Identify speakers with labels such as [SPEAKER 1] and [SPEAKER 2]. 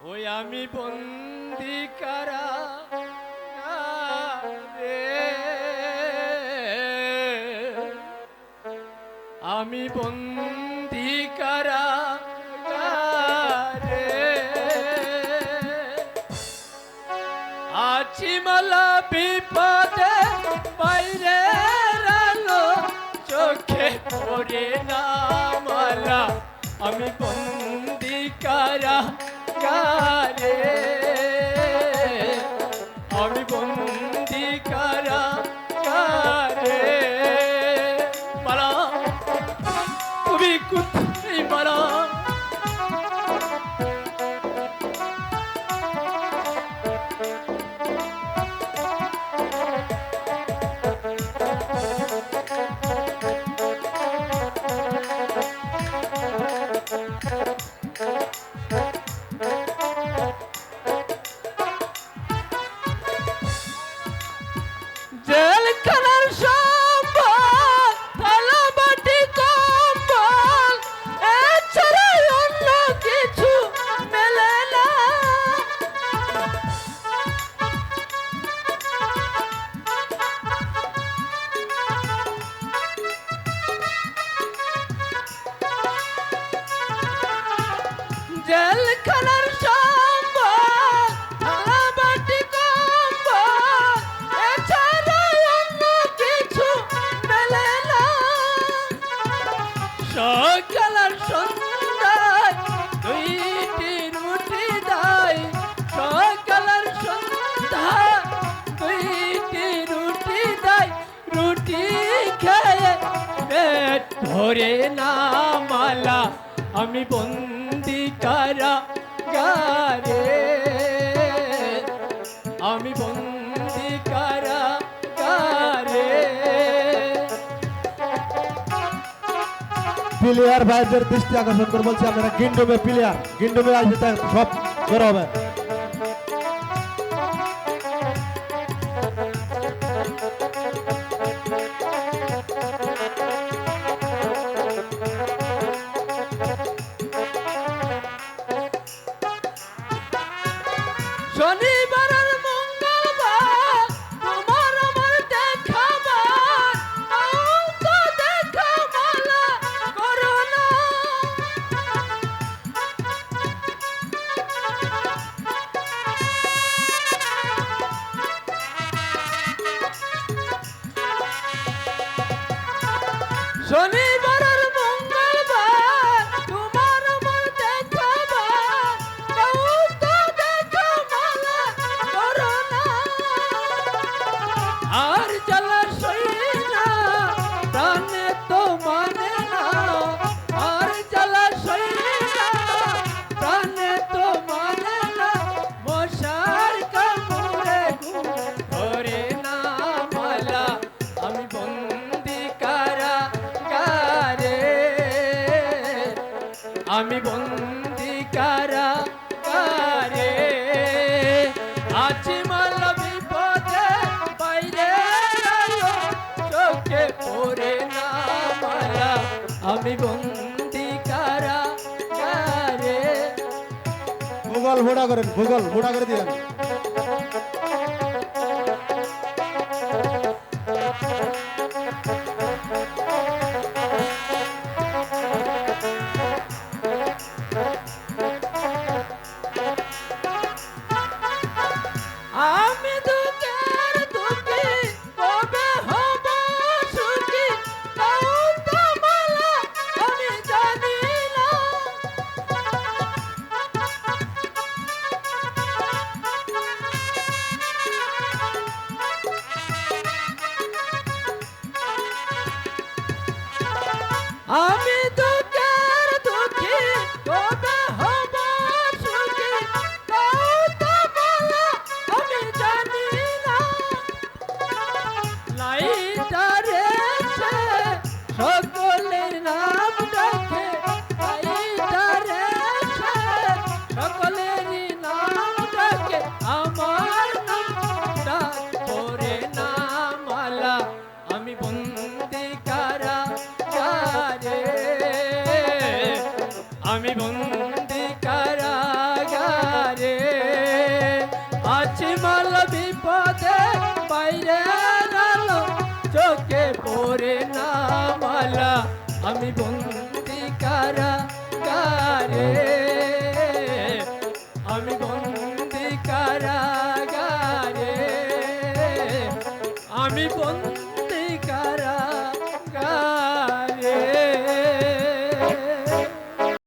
[SPEAKER 1] ওই আমি বন্দি কারা আমি বন্দি আমি কোথায় ধরে না মালা, আমি বন্দি কারা গারে? আমি বন্দি কারা গারে?
[SPEAKER 2] প্লেয়ার ভাইদের দৃষ্টি আকর্ষণ করে বলছি আপনারা গিন্ডমে প্লেয়ার গিন্ডমে আসবে সব করা হবে।
[SPEAKER 1] শনিবার আমি বন্দি কারা কারে? আছি মাল বিপদে, বাইরে চোখে পড়ে না মারা আমি বন্দি কারা কারে?
[SPEAKER 2] ভূগোল ভোড়া করেন, ভূগোল ভোড়া করে দিলাম।
[SPEAKER 1] আমি আমি বন্দি কারাগারে আছি মাল বিপদে, বাইরে নালো চোখে পড়ে না মালা। আমি বন্দি কারাগারে, আমি বন্দি কারাগারে, আমি বন্দি